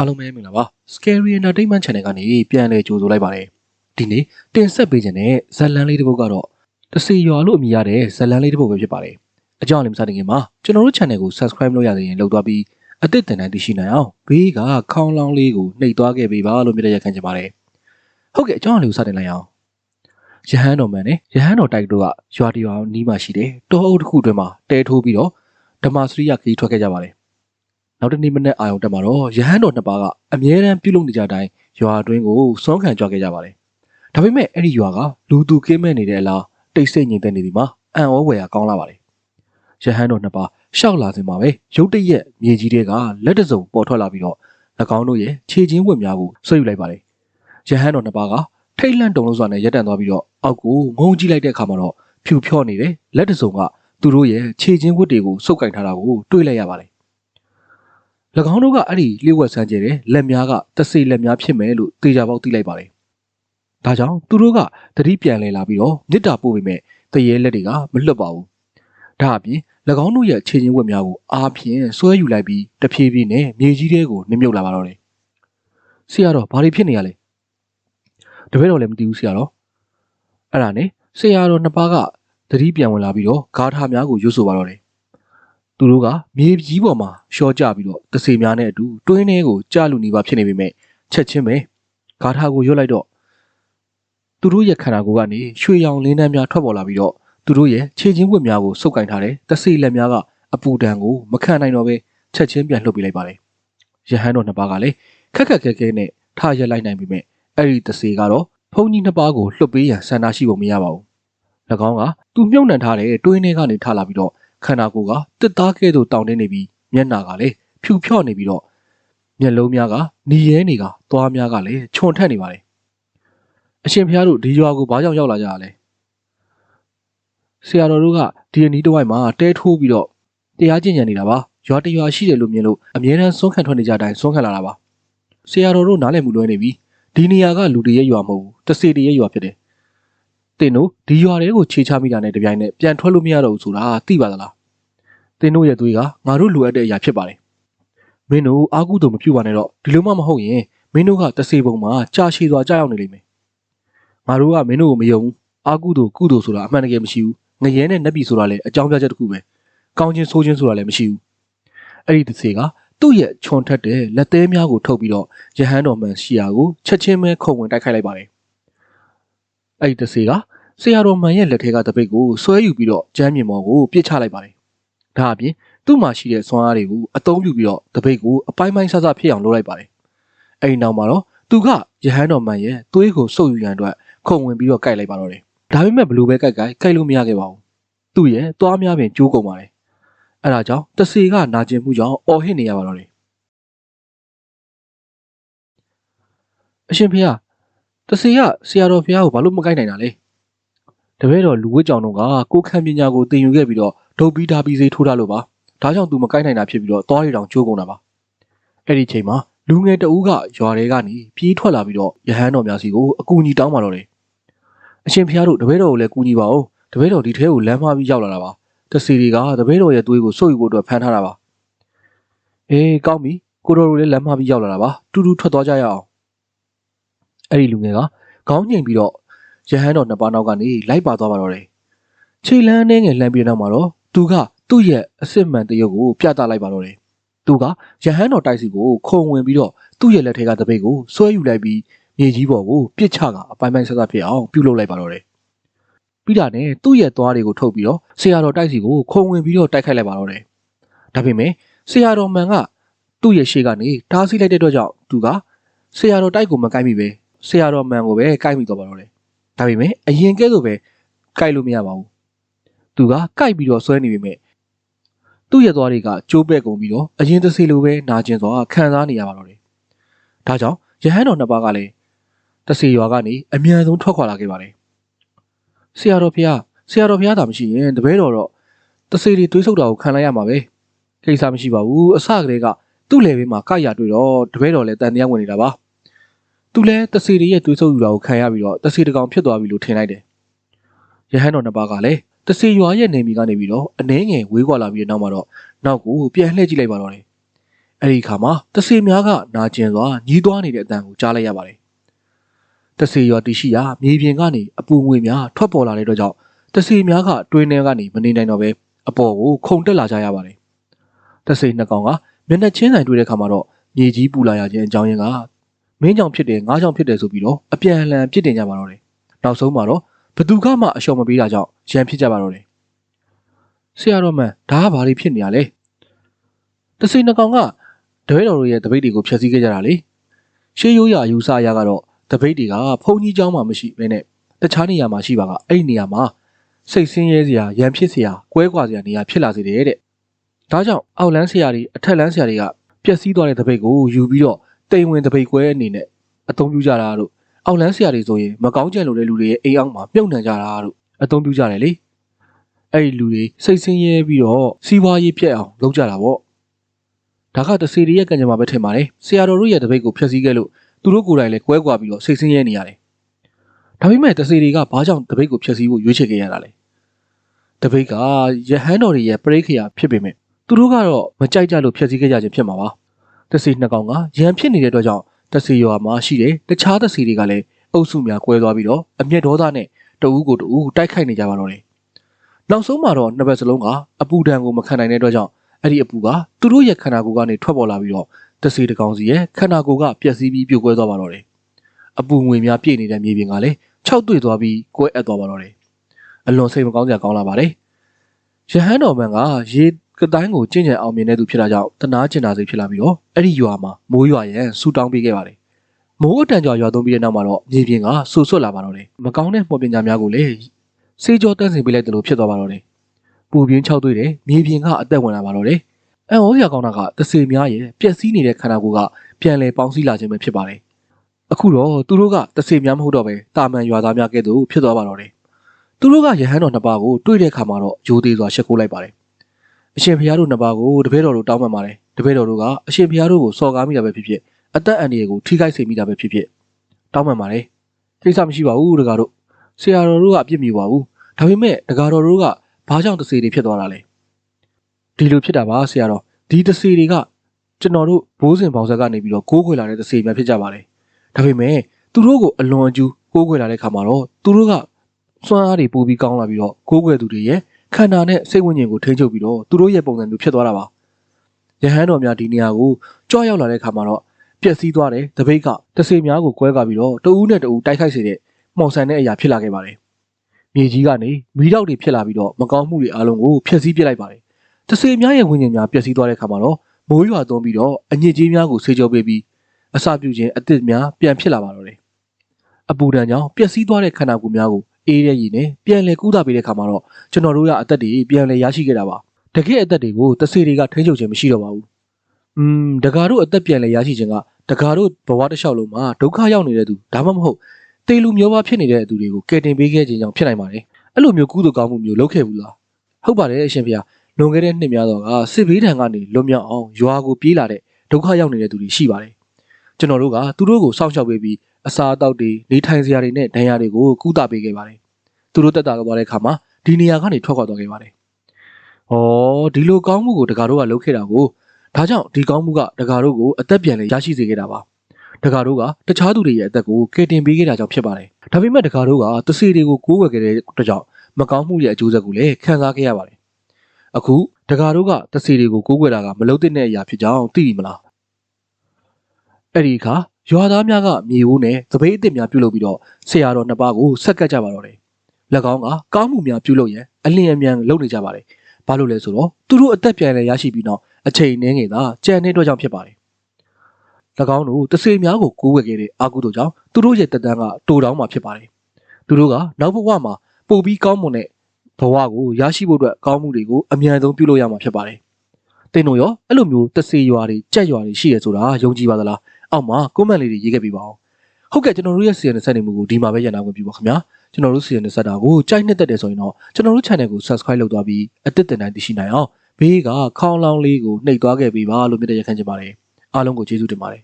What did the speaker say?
အားလုံးပဲမင်္ဂလာပါ Scary Entertainment Channel ကနေပြန်လည်ကြိုဆိုလိုက်ပါတယ်ဒီနေ့တင်ဆက်ပေးခြင်းတဲ့ဇတ်လန်းလေးတစ်ပုဒ်ကတော့တစီရွာလို့အမည်ရတဲ့ဇတ်လန်းလေးတစ်ပုဒ်ပဲဖြစ်ပါတယ်အကြောင်းလည်းမစတင်ခင်မှာကျွန်တော်တို့ channel ကို subscribe လုပ်ရသေးရင်လုပ်သွားပြီးအသစ်တင်တိုင်းသိရှိနိုင်အောင်ဘေးကခေါင်းလောင်းလေးကိုနှိပ်သွားခဲ့ပေးပါလို့မြတ်ရခံချင်ပါတယ်ဟုတ်ကဲ့အကြောင်းလေးကိုစတင်လိုက်အောင်ရဟန်းတော်မန်နဲ့ရဟန်းတော်တိုက်တို့ကရွာတရွာနီးမှရှိတယ်တောအုပ်တစ်ခုအတွင်းမှာတဲထိုးပြီးတော့ဓမ္မစရိယခရီးထွက်ခဲ့ကြပါတယ် နောက်တစ်နေ့မနေ့အာရုံတက်မှာတော့ရဟန်းတော်နှစ်ပါးကအမြဲတမ်းပြုလုပ်နေကြတိုင်းရွာအတွင်းကိုစွန့်ခံကြွခဲ့ကြပါတယ်။ဒါပေမဲ့အဲ့ဒီရွာကလူသူကင်းမဲ့နေတဲ့အလားတိတ်ဆိတ်ငြိမ်သက်နေဒီမှာအံ့ဩဝယ်ရကောင်းလာပါတယ်။ရဟန်းတော်နှစ်ပါးရှောက်လာစင်မှာပဲရုတ်တရက်မြေကြီးတွေကလက်တစုံပေါ်ထွက်လာပြီးတော့၎င်းတို့ရဲ့ခြေချင်းဝက်များကိုဆွဲယူလိုက်ပါတယ်။ရဟန်းတော်နှစ်ပါးကထိတ်လန့်တုန်လို့စွာနဲ့ရက်တန်သွားပြီးတော့အောက်ကိုငုံကြည့်လိုက်တဲ့အခါမှာတော့ဖြူဖြော့နေတဲ့လက်တစုံကသူတို့ရဲ့ခြေချင်းဝက်တွေကိုစုပ်ကင်ထားတာကိုတွေ့လိုက်ရပါတယ်၎ င်းတို့ကအဲ့ဒီလျှို့ဝှက်ဆန်းကျဲတဲ့လက်များကတဆိလက်များဖြစ်မယ်လို့တေချာပေါက်သိလိုက်ပါတယ်။ဒါကြောင့်သူတို့ကတတိပြန်လဲလာပြီးတော့မြစ်တာပို့ပေမဲ့တရေလက်တွေကမလွတ်ပါဘူး။ဒါအပြင်၎င်းတို့ရဲ့ခြေချင်းဝက်များကိုအားဖြင့်ဆွဲယူလိုက်ပြီးတဖြည်းဖြည်းနဲ့မြေကြီးထဲကိုနှမြုပ်လာပါတော့တယ်။ဆရာတော်ဘာတွေဖြစ်နေရလဲ။တပည့်တော်လည်းမသိဘူးဆရာတော်။အဲ့ဒါနဲ့ဆရာတော်နှစ်ပါးကတတိပြန်ဝင်လာပြီးတော့ဂါထာများကိုရွတ်ဆိုပါတော့တယ် သူတို့ကမြေကြီးပေါ်မှာရှော့ကြပြီးတော့တစေများနဲ့အတူတွင်းထဲကိုကြာလူနေပါဖြစ်နေပေမဲ့ချက်ချင်းပဲဂါထာကိုရွတ်လိုက်တော့သူတို့ရဲ့ခန္ဓာကိုယ်ကနေရွှေရောင်လင်းနှန်းများထွက်ပေါ်လာပြီးတော့သူတို့ရဲ့ခြေချင်းဝတ်များကိုစုပ်ကင်ထားတဲ့တစေလက်များကအပူဒဏ်ကိုမခံနိုင်တော့ပဲချက်ချင်းပြန်လှုပ်ပေးလိုက်ပါတယ်ရဟန်းတော်နှစ်ပါးကလည်းခက်ခက်ခဲခဲနဲ့ထရက်လိုက်နိုင်ပေမဲ့အဲ့ဒီတစေကတော့ဘုန်းကြီးနှစ်ပါးကိုလှုပ်ပေးရန်ဆန္ဒရှိပုံမရပါဘူး၎င်းကသူမြုပ်နှံထားတဲ့တွင်းထဲကနေထလာပြီးတော့ ခန္ဓာကိုယ်ကတစ်သားကဲ့သို့တောင့်တင်းနေပြီးမျက်နှာကလည်းဖြူဖြော့နေပြီးတော့မျက်လုံးများကနီရဲနေကသွားများကလည်းခြုံထက်နေပါတယ်အရှင်ဖျားတို့ဒီရွာကိုဘာကြောင့်ရောက်လာကြရလဲဆရာတော်တို့ကဒီအနီးတစ်ဝိုက်မှာတဲထိုးပြီးတော့တရားကျင့်ကြံနေတာပါရွာတရွာရှိတယ်လို့မြင်လို့အမြဲတမ်းစွန့်ခံထွက်နေကြတိုင်းစွန့်ခံလာတာပါဆရာတော်တို့နားလည်မှုလွဲနေပြီဒီနေရာကလူတွေရဲ့ရွာမဟုတ်ဘူးတစေတွေရဲ့ရွာဖြစ်တယ် တင်တို့ဒီရွာတွေကိုခြေချမိတာနဲ့တပြိုင်နက်ပြန်ထွက်လို့မရတော့ဘူးဆိုတာသိပါသလားတင်းတို့ရဲ့သွေးကငါတို့လိုအပ်တဲ့အရာဖြစ်ပါတယ်မင်းတို့အာကုသို့မပြုပါနဲ့တော့ဒီလိုမှမဟုတ်ရင်မင်းတို့ကတစေပုံမှာကြာရှည်စွာကြာရောက်နေလိမ့်မယ်ငါတို့ကမင်းတို့ကိုမယုံဘူးအာကုသို့ကုသို့ဆိုတာအမှန်တကယ်မရှိဘူးငရဲနဲ့နတ်ပြည်ဆိုတာလည်းအကြောင်းပြချက်တစ်ခုပဲကောင်းခြင်းဆိုးခြင်းဆိုတာလည်းမရှိဘူးအဲ့ဒီတစေကသူ့ရဲ့ခြုံထက်တဲ့လက်သေးများကိုထုတ်ပြီးတော့ယဟန်တော်မှန်ရှိရာကိုချက်ချင်းပဲခုံဝင်တိုက်ခိုက်လိုက်ပါတယ် အဲ့ဒီတစေကဆရာတော်မှန်ရဲ့လက်ထဲကတပိတ်ကိုဆွဲယူပြီးတော့ကျမ်းမြေမော်ကိုပြစ်ချလိုက်ပါတယ်ဒါအပြင်သူ့မှာရှိတဲ့ဆွမ်းအားတွေကိုအသုံးပြုပြီးတော့တပိတ်ကိုအပိုင်းပိုင်းဆဆဖြစ်အောင်လုပ်လိုက်ပါတယ်။အဲဒီနောက်မှာတော့သူကရဟန်းတော်မန်ရဲ့သွေးကိုစုပ်ယူရန်အတွက်ခုံဝင်ပြီးတော့ကြိုက်လိုက်ပါတော့တယ်။ဒါပေမဲ့ဘလို့ပဲကြိုက်ကြိုက်ကြိုက်လို့မရခဲ့ပါဘူး။သူ့ရဲ့သွားများပင်ကျိုးကုန်ပါတယ်။အဲဒါကြောင့်တစီကနာကျင်မှုကြောင့်အော်ဟစ်နေရပါတော့တယ်။အရှင်ဖေဟာ တစီကဆရာတော်ဖေဟာကိုဘာလို့မကြိုက်နိုင်တာလဲ။တပည့်တော်လူဝစ်ကြောင်တို့ကကိုယ်ခံပညာကိုသင်ယူခဲ့ပြီးတော့ဒုတ်ပြီးဓာပြီးစေးထိုးထားလို့ပါဒါကြောင့်သူမကိုက်နိုင်တာဖြစ်ပြီးတော့သွားရီတောင်ကျိုးကုန်တာပါအဲ့ဒီချိန်မှာလူငယ်တဦးကရွာထဲကနေပြေးထွက်လာပြီးတော့ရဟန်းတော်များစီကိုအကူအညီတောင်းပါတော့တယ်အရှင်ဖျားတို့တပည့်တော်ကိုလည်းကူညီပါဦးတပည့်တော်ဒီထဲကိုလမ်းမပြီးရောက်လာတာပါတစီတွေကတပည့်တော်ရဲ့သွေးကိုစုပ်ယူဖို့အတွက်ဖမ်းထားတာပါအေးကောင်းပြီကိုတော်တို့လည်းလမ်းမပြီးရောက်လာတာပါတူတူထွက်သွားကြရအောင် အဲ့ဒီလူငယ်ကခေါင်းငိမ်ပြီးတော့ရဟန်းတော်နှစ်ပါးနောက်ကနေလိုက်ပါသွားပါတော့တယ်ခြေလန်းနဲ့ငယ်လှမ်းပြီးတဲ့နောက်မှာတော့သူကသူ့ရဲ့အစစ်မှန်တရုပ်ကိုပြသလိုက်ပါတော့တယ်သူကရဟန်းတော်တိုက်စီကိုခုံဝင်ပြီးတော့သူ့ရဲ့လက်ထဲကတပိတ်ကိုဆွဲယူလိုက်ပြီးမြေကြီးပေါ်ကိုပြစ်ချကအပိုင်းပိုင်းဆက်ဆက်ဖြစ်အောင်ပြုလုပ်လိုက်ပါတော့တယ်ပြီးတာနဲ့သူ့ရဲ့သွားတွေကိုထုတ်ပြီးတော့ဆရာတော်တိုက်စီကိုခုံဝင်ပြီးတော့တိုက်ခိုက်လိုက်ပါတော့တယ်ဒါပေမဲ့ဆရာတော်မှန်ကသူ့ရဲ့ရှေ့ကနေတားဆီးလိုက်တဲ့အတွက်ကြောင့်သူကဆရာတော်တိုက်ကိုမကိုက်မိပဲ ဆရာတော်မှန်ကိုပဲကိုက်မိတော့ပါတော့တယ်ဒါပေမဲ့အရင်ကဲ့သို့ပဲကိုက်လို့မရပါဘူးသူကကိုက်ပြီးတော့ဆွဲနေပေမဲ့သူ့ရဲ့သွားတွေကကျိုးပဲ့ကုန်ပြီးတော့အရင်တစ်စီလိုပဲနာကျင်စွာခံစားနေရပါတော့တယ်ဒါကြောင့်ရဟန်းတော်နှစ်ပါးကလည်းတစီရွာကနေအမြန်ဆုံးထွက်ခွာလာခဲ့ပါတယ်ဆရာတော်ဖျားဆရာတော်ဖျားသာမရှိရင်တပည့်တော်တော့တစီတွေတွေးဆုပ်တာကိုခံလိုက်ရမှာပဲကိစ္စမရှိပါဘူးအစကတည်းကသူ့လေဘေးမှာကရတွေ့တော့တပည့်တော်လည်းတန်တရားဝင်နေတာပါ သူလည်းတစီတွေရဲ့တွေးဆုပ်ယူတာကိုခံရပြီးတော့တစီတကောင်ဖြစ်သွားပြီလို့ထင်လိုက်တယ်ရဟန်းတော်နှစ်ပါးကလည်းတစီရွာရဲ့နေမီကနေပြီးတော့အနှဲငယ်ဝေးကွာလာပြီးတဲ့နောက်မှာတော့နောက်ကိုပြန်လှည့်ကြည့်လိုက်ပါတော့တယ်အဲ့ဒီအခါမှာတဆေများကနာကျင်စွာညီးသွားနေတဲ့အတန်ကိုကြားလိုက်ရပါတယ်တဆေရွာတီရှိရာမြေပြင်ကနေအပူငွေများထွက်ပေါ်လာတဲ့အတွက်ကြောင့်တဆေများကတွင်းထဲကနေမနေနိုင်တော့ပဲအပေါ်ကိုခုန်တက်လာကြရပါတယ်တဆေနှစ်ကောင်ကမျက်နှာချင်းဆိုင်တွေ့တဲ့အခါမှာတော့မြေကြီးပူလာရခြင်းအကြောင်းရင်းက မင်းကြောင့်ဖြစ်တယ်ငါကြောင့်ဖြစ်တယ်ဆိုပြီးတော့အပြန်အလှန်ပြစ်တင်ကြပါတော့တယ်နောက်ဆုံးမှာတော့ဘသူကမှအလျှော်မပေးတာကြောင့်ရန်ဖြစ်ကြပါတော့တယ်ဆရာတော်မန်ဒါကဘာတွေဖြစ်နေရလဲတဆေနှစ်ကောင်က တပည့်တော်တို့ရဲ့တပိတ်တွေကိုဖျက်ဆီးခဲ့ကြတာလေရှေးရိုးရာယူဆအရကတော့တပိတ်တွေကဘုံကြီးเจ้าမှမရှိဘဲနဲ့တခြားနေရာမှာရှိပါကအဲ့ဒီနေရာမှာစိတ်ဆင်းရဲစရာရံဖြစ်စရာကွဲကွာစရာနေရာဖြစ်လာစေတယ်တဲ့ဒါကြောင့်အောက်လန်းဆရာတွေအထက်လန်းဆရာတွေကပျက်စီးသွားတဲ့တပိတ်ကိုယူပြီးတော့ တိမ်ဝင်တပိတ်ကွဲအနေနဲ့အသုံးပြုကြတာတို့အောက်လန်းဆရာတွေဆိုရင်မကောင်းကြံလို့တဲ့လူတွေရဲ့အိမ်အောင်မှာမြုပ်နှံကြတာတို့အသုံးပြုကြတယ်လေအဲ့ဒီလူတွေစိတ်ဆင်းရဲပြီးတော့စီးပွားရေးပြက်အောင်လုပ်ကြတာပေါ့ဒါကတစီရီရဲ့ကံကြမ္မာပဲထင်ပါတယ်ဆရာတော်တို့ရဲ့တပိတ်ကိုဖျက်ဆီးခဲ့လို့သူတို့ကိုယ်တိုင်လည်းကွဲကွာပြီးတော့စိတ်ဆင်းရဲနေရတယ်ဒါပေမဲ့တစီရီကဘာကြောင့်တပိတ်ကိုဖျက်ဆီးဖို့ရွေးချယ်ခဲ့ရတာလဲတပိတ်ကယဟန်တော်တွေရဲ့ပရိခေယဖြစ်ပေမဲ့သူတို့ကတော့မကြိုက်ကြလို့ဖျက်ဆီးခဲ့ကြခြင်းဖြစ်မှာပါ တစီနှစ်ကောင်ကရန်ဖြစ်နေတဲ့အတွက်ကြောင့်တစီရွာမှာရှိတဲ့တခြားတစီတွေကလည်းအုပ်စုများကွဲသွားပြီးတော့အမျက်ဒေါသနဲ့တအူးကိုတအူးတိုက်ခိုက်နေကြပါတော့တယ်နောက်ဆုံးမှာတော့နှစ်ဘက်စလုံးကအပူဒဏ်ကိုမခံနိုင်တဲ့အတွက်ကြောင့်အဲ့ဒီအပူကသူတို့ရဲ့ခန္ဓာကိုယ်ကနေထွက်ပေါ်လာပြီးတော့တစီတကောင်စီရဲ့ခန္ဓာကိုယ်ကပျက်စီးပြီးပြိုကွဲသွားပါတော့တယ်။အပူငွေများပြည့်နေတဲ့မြေပြင်ကလည်းခြောက်သွေ့သွားပြီးကွဲအပ်သွားပါတော့တယ်။အလွန်စိတ်မကောင်းစရာကောင်းလာပါတယ်။ရဟန်းတော်မန်ကရေ ကတိုင်းကိုကျင့်ကြံအောင်မြင်တဲ့သူဖြစ်တာကြောင့်တနာကျင်တာစိတ်ဖြစ်လာပြီးတော့အဲ့ဒီရွာမှာမိုးရွာရန်ဆူတောင်းပေးခဲ့ပါတယ်။မိုးအတန်ကြော်ရွာသွန်းပြီးတဲ့နောက်မှာတော့မြေပြင်ကဆူဆွတ်လာပါတော့တယ်။မကောင်းတဲ့မှော်ပညာများကိုလည်းစေကြောတန်းစင်ပေးလိုက်တယ်လို့ဖြစ်သွားပါတော့တယ်။ပူပြင်းခြောက်သွေ့တယ်မြေပြင်ကအသက်ဝင်လာပါတော့တယ်။အန်ဟောစရာကောင်းတာကတစေများရဲ့ပျက်စီးနေတဲ့ခန္ဓာကိုယ်ကပြန်လည်ပေါင်းစည်းလာခြင်းပဲဖြစ်ပါတယ်။အခုတော့သူတို့ကတစေများမဟုတ်တော့ပဲတာမန်ရွာသားများကဲ့သို့ဖြစ်သွားပါတော့တယ်။သူတို့ကယဟန်တော်နှစ်ပါးကိုတွေ့တဲ့အခါမှာတော့ယိုသေးစွာရှက်ခိုးလိုက်ပါတယ်။ အရှင်ဘုရားတို့နှစ်ပါးကိုတပည့်တော်တို့တောင်းပန်ပါတယ်။တပည့်တော်တို့ကအရှင်ဘုရားတို့ကိုစော်ကားမိတာပဲဖြစ်ဖြစ်အသက်အန္တရာယ်ကိုထိခိုက်စေမိတာပဲဖြစ်ဖြစ်တောင်းပန်ပါတယ်။ကိစ္စမရှိပါဘူးတကားတို့ဆရာတော်တို့ကအပြစ်မြူပါဘူး။ဒါပေမဲ့တကားတော်တို့ကဘာကြောင့်တစေတွေဖြစ်သွားတာလဲ။ဒီလိုဖြစ်တာပါဆရာတော်ဒီတစီတွေကကျွန်တော်တို့ဘိုးစဉ်ပေါင်ဆက်ကနေပြီးတော့ကိုးခွေလာတဲ့တစီများဖြစ်ကြပါတယ်။ဒါပေမဲ့သူတို့ကိုအလွန်အကျူးကိုးခွေလာတဲ့ခါမှာတော့သူတို့ကစွမ်းအားတွေပိုပြီးကောင်းလာပြီးတော့ကိုးခွေသူတွေရဲ့ ခန္ဓာနဲ့စိတ်ဝိညာဉ်ကိုထိန်းချုပ်ပြီးတော့သူတို့ရဲ့ပုံစံမျိုးဖြစ်သွားတာပါ။ယဟန်တော်များဒီနေရာကိုကြွရောက်လာတဲ့ခါမှာတော့ပျက်စီးသွားတယ်တပိတ်ကတစီများကိုကွဲကားပြီးတော့တဦးနဲ့တဦးတိုက်ခိုက်စေတဲ့မှောင်ဆန်တဲ့အရာဖြစ်လာခဲ့ပါတယ်။မြေကြီးကနေမီးတောက်တွေဖြစ်လာပြီးတော့မကောင်းမှုတွေအလုံးကိုဖျက်ဆီးပစ်လိုက်ပါတယ်။တစေများရဲ့ဝိညာဉ်များပျက်စီးသွားတဲ့ခါမှာတော့မိုးရွာသွန်းပြီးတော့အညစ်အကြေးများကိုဆေးကြောပေးပြီးအစာပြုခြင်းအသစ်များပြန်ဖြစ်လာပါတော့တယ်။အပူဒဏ်ကြောင့်ပျက်စီးသွားတဲ့ခန္ဓာကိုယ်များကို အေးတဲ့ရည်နဲ့ပြန်လည်ကူးတာပေးတဲ့ခါမှာတော့ကျွန်တော်တို့ရအသက်တွေပြန်လည်ရရှိခဲ့တာပါ။တကယ်အသက်တွေကိုတစေတွေကထိန်းချုပ်ခြင်းမရှိတော့ပါဘူး။อืมတကားတို့အသက်ပြန်လည်ရရှိခြင်းကတကားတို့ဘဝတစ်လျှောက်လုံးမှာဒုက္ခရောက်နေတဲ့သူဒါမှမဟုတ်တေလူမျိုးပါဖြစ်နေတဲ့သူတွေကိုကယ်တင်ပေးခဲ့ခြင်းကြောင့်ဖြစ်နိုင်ပါတယ်။အဲ့လိုမျိုးကုသိုလ်ကောင်းမှုမျိုးလုပ်ခဲ့ဘူးလား။ဟုတ်ပါတယ်အရှင်ဖေ။လွန်ခဲ့တဲ့နှစ်များတော့ကစစ်ဘေးဒဏ်ကနေလွတ်မြောက်အောင်ရွာကိုပြေးလာတဲ့ဒုက္ခရောက်နေတဲ့သူတွေရှိပါတယ်။ကျွန်တော်တို့ကသူတို့ကိုစောင့်ရှောက်ပေးပြီး အစာအသောက်တွေနေထိုင်စရာတွေနဲ့ဒဏ်ရာတွေကိုကုသပေးခဲ့ပါတယ်။သူတို့တက်တာသွားတဲ့အခါမှာဒီနေရာကနေထွက်ခွာသွားခဲ့ပါတယ်။ဩဒီလိုကောင်းမှုကိုတကာတို့ကလုပ်ခဲ့တာကိုဒါကြောင့်ဒီကောင်းမှုကတကာတို့ကိုအသက်ပြန်လေရရှိစေခဲ့တာပါ။တကာတို့ကတခြားသူတွေရဲ့အသက်ကိုကယ်တင်ပေးခဲ့တာကြောင့်ဖြစ်ပါတယ်။ဒါပေမဲ့တကာတို့ကတစီတွေကိုကိုးဝယ်ခဲ့တဲ့အတွက်ကြောင့်မကောင်းမှုရဲ့အကျိုးဆက်ကိုလည်းခံစားခဲ့ရပါတယ်။အခုတကာတို့ကတစီတွေကိုကိုးကွယ်တာကမလုံးတဲ့အရာဖြစ်ကြောင်းသိပြီမလား။အဲ့ဒီအခါ ရွာသားများကမြေဝိုးနဲ့သပိတ်အစ်စ်များပြုလုပ်ပြီးတော့ဆရာတော်နှစ်ပါးကိုဆက်ကပ်ကြပါတော့တယ်။၎င်းကကောင်းမှုများပြုလုပ်ရန်အလင်းအမြန်လုပ်နေကြပါတယ်။ဘာလို့လဲဆိုတော့သူတို့အသက်ပြန်လဲရရှိပြီးတော့အချိန်နှင်းငယ်သာကြံတဲ့အတွက်ကြောင့်ဖြစ်ပါတယ်။၎င်းတို့တစေများကိုကိုးဝယ်ခဲ့တဲ့အာကုသို့ကြောင့်သူတို့ရဲ့တက်တန်းကတိုးတောင်းမှာဖြစ်ပါတယ်။သူတို့ကနောက်ဘဝမှာပိုပြီးကောင်းမွန်တဲ့ဘဝကိုရရှိဖို့အတွက်ကောင်းမှုတွေကိုအမြန်ဆုံးပြုလုပ်ရမှာဖြစ်ပါတယ်။တင်တို့ရောအဲ့လိုမျိုးတစေရွာတွေကြက်ရွာတွေရှိရဆိုတာယုံကြည်ပါသလား။ အောက်မှာ comment လေးတွေရေးခဲ့ပေးပါဦး။ဟုတ်ကဲ့ကျွန်တော်တို့ရဲ့ CN ဆက်နေမှုကိုဒီမှာပဲရန်နာခွင့်ပြုပါခင်ဗျာ။ကျွန်တော်တို့ CN ဆက်တာကိုကြိုက်နှစ်သက်တယ်ဆိုရင်တော့ကျွန်တော်တို့ channel ကို subscribe လုပ်သွားပြီးအသစ်တင်တိုင်းသိရှိနိုင်အောင်ဘေးကခေါင်းလောင်းလေးကိုနှိပ်သွားခဲ့ပေးပါလို့မြတ်တဲ့ရခန့်ချင်ပါတယ်။အားလုံးကိုကျေးဇူးတင်ပါတယ်